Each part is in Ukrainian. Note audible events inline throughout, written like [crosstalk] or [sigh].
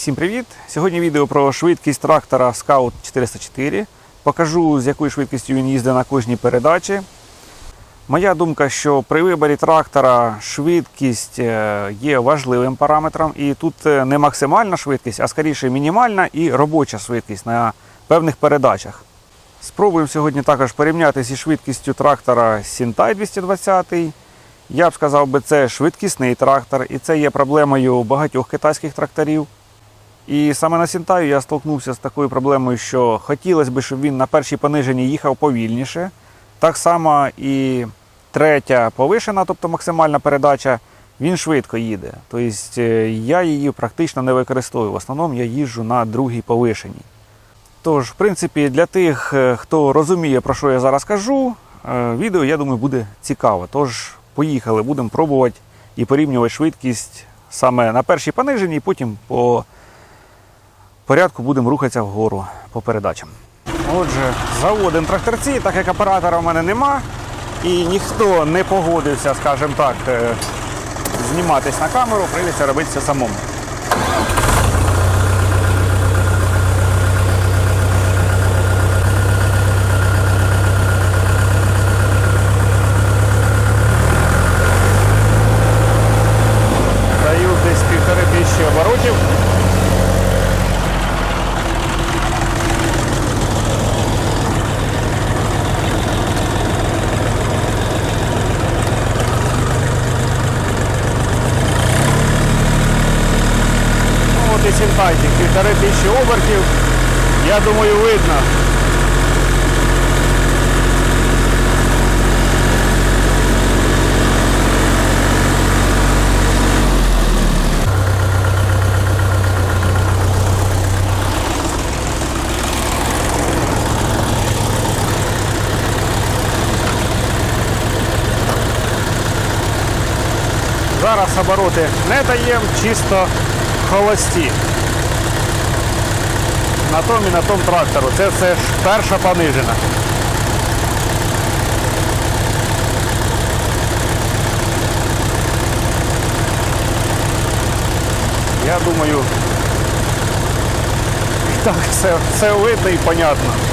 Всім привіт! Сьогодні відео про швидкість трактора Scout 404. Покажу, з якою швидкістю він їздить на кожній передачі. Моя думка, що при виборі трактора швидкість е, є важливим параметром, і тут е, не максимальна швидкість, а скоріше мінімальна і робоча швидкість на певних передачах. Спробуємо сьогодні також порівняти зі швидкістю трактора Sintai 220. Я б сказав би, це швидкісний трактор, і це є проблемою багатьох китайських тракторів. І саме на Сінтаю я столкнувся з такою проблемою, що хотілося б, щоб він на першій пониженні їхав повільніше. Так само і третя повишена, тобто максимальна передача, він швидко їде. Тобто е, я її практично не використовую. В основному я їжджу на другій повишеній. Тож, в принципі, для тих, е, хто розуміє, про що я зараз кажу, е, відео, я думаю, буде цікаво. Тож, поїхали, будемо пробувати і порівнювати швидкість саме на першій пониженій, потім по порядку будемо рухатися вгору по передачам. Отже, заводимо тракторці, так як оператора в мене нема, і ніхто не погодився, скажімо так, е, зніматись на камеру, прийдеться робити все самому. Даю десь півтори тисячі оборотів. Ну, от і синтайтик, півтори тисячі обертів. Я думаю, видно. Зараз обороти не даємо, чисто холості. На тому і на тому трактору. Це все ж перша понижена. Я думаю, [laughs] так все, все видно і понятно.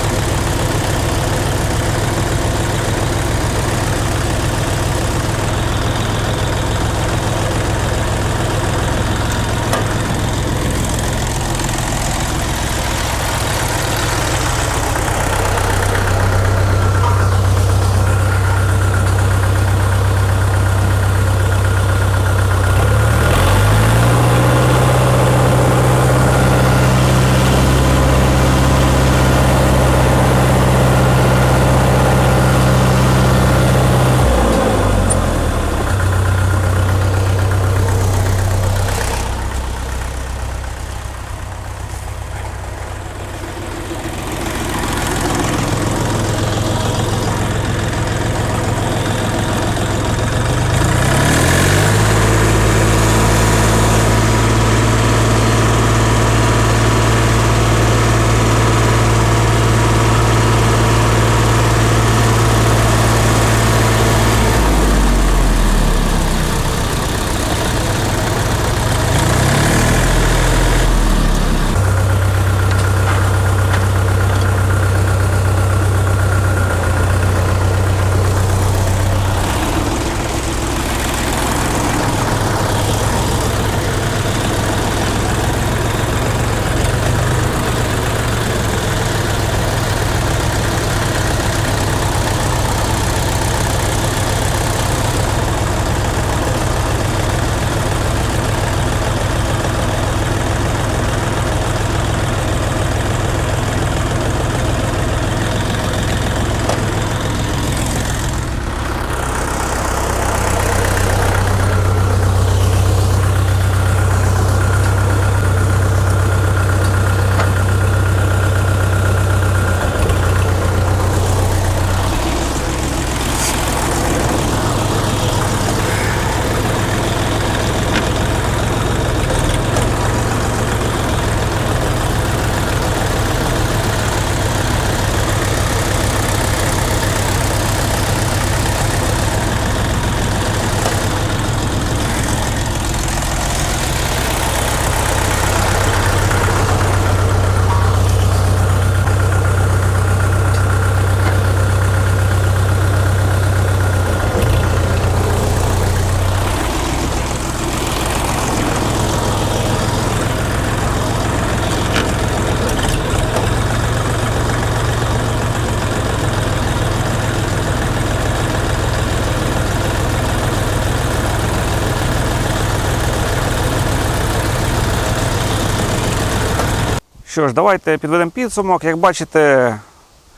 Що ж, давайте підведемо підсумок. Як бачите,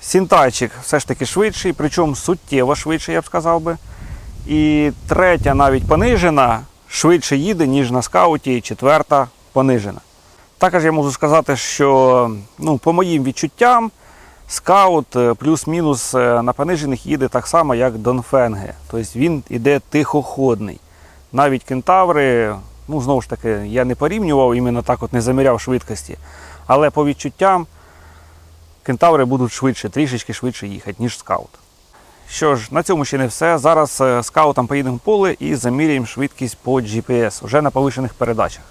сінтайчик все ж таки швидший, причому суттєво швидший, я б сказав би. І третя, навіть понижена, швидше їде, ніж на скауті, і четверта понижена. Також я можу сказати, що ну, по моїм відчуттям, скаут е, плюс-мінус е, на понижених їде так само, як Донфенге. Тобто він іде тихоходний. Навіть кентаври, ну знову ж таки, я не порівнював, іменно так от не заміряв швидкості. Але по відчуттям кентаври будуть швидше, трішечки швидше їхати, ніж скаут. Що ж, на цьому ще не все. Зараз е, скаутом поїдемо в поле і заміряємо швидкість по GPS вже на повишених передачах.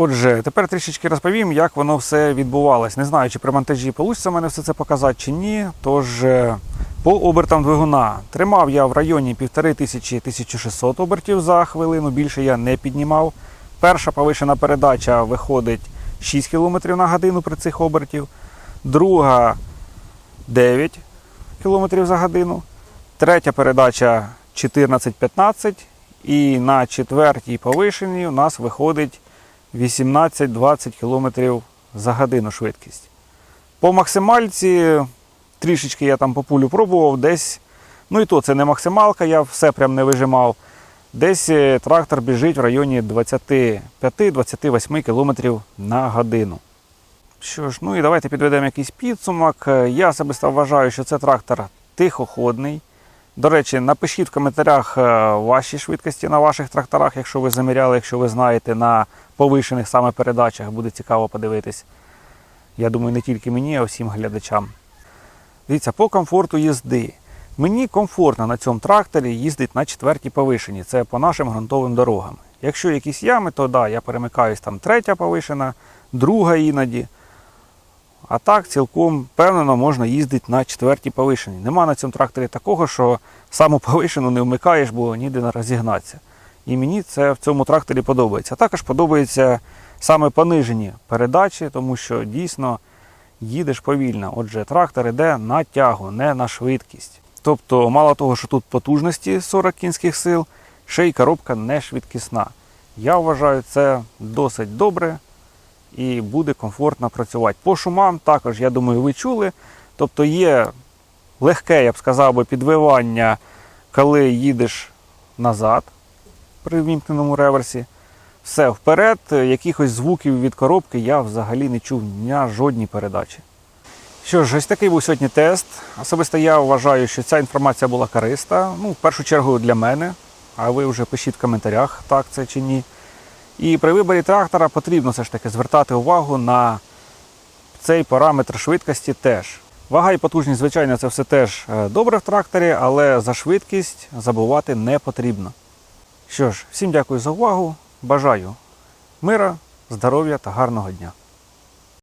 Отже, тепер трішечки розповім, як воно все відбувалось. Не знаю, чи при монтажі вийде мене все це показати чи ні. Тож е, по обертам двигуна тримав я в районі 1500-1600 обертів за хвилину, більше я не піднімав. Перша повишена передача виходить 6 км на годину при цих обертів, друга 9 км за годину, третя передача 14-15 і на четвертій повишеній у нас виходить 18-20 км за годину швидкість. По максимальці трішечки я там по пулю пробував, десь, ну і то це не максималка, я все прям не вижимав. Десь е, трактор біжить в районі 25-28 км на годину. Що ж, ну і давайте підведемо якийсь підсумок. Е, Я особисто вважаю, що це трактор тихоходний. До речі, напишіть в коментарях е, ваші швидкості на ваших тракторах, якщо ви заміряли, якщо ви знаєте на повишених саме передачах, буде цікаво подивитись. Я думаю, не тільки мені, а всім глядачам. Дивіться, по комфорту їзди. Мені комфортно на цьому тракторі їздити на четвертій повишенні. Це по нашим ґрунтовим дорогам. Якщо якісь ями, то да, я перемикаюсь там третя повишена, друга іноді. А так цілком впевнено можна їздити на четвертій повишенні. Нема на цьому тракторі такого, що саму повишену не вмикаєш, бо ніде не розігнатися. І мені це в цьому тракторі подобається. Також подобається саме понижені передачі, тому що дійсно їдеш повільно. Отже, трактор йде на тягу, не на швидкість. Тобто, мало того, що тут потужності 40 кінських сил, ще й коробка не швидкісна. Я вважаю, це досить добре і буде комфортно працювати. По шумам також, я думаю, ви чули. Тобто є легке, я б сказав, підвивання, коли їдеш назад при вімкненому реверсі. Все вперед, якихось звуків від коробки я взагалі не чув на жодній передачі. Що ж, ось такий був сьогодні тест. Особисто я вважаю, що ця інформація була корисна. Ну, в першу чергу для мене, а ви вже пишіть в коментарях, так це чи ні. І при виборі трактора потрібно все ж таки звертати увагу на цей параметр швидкості теж. Вага і потужність, звичайно, це все теж е, добре в тракторі, але за швидкість забувати не потрібно. Що ж, всім дякую за увагу. Бажаю мира, здоров'я та гарного дня.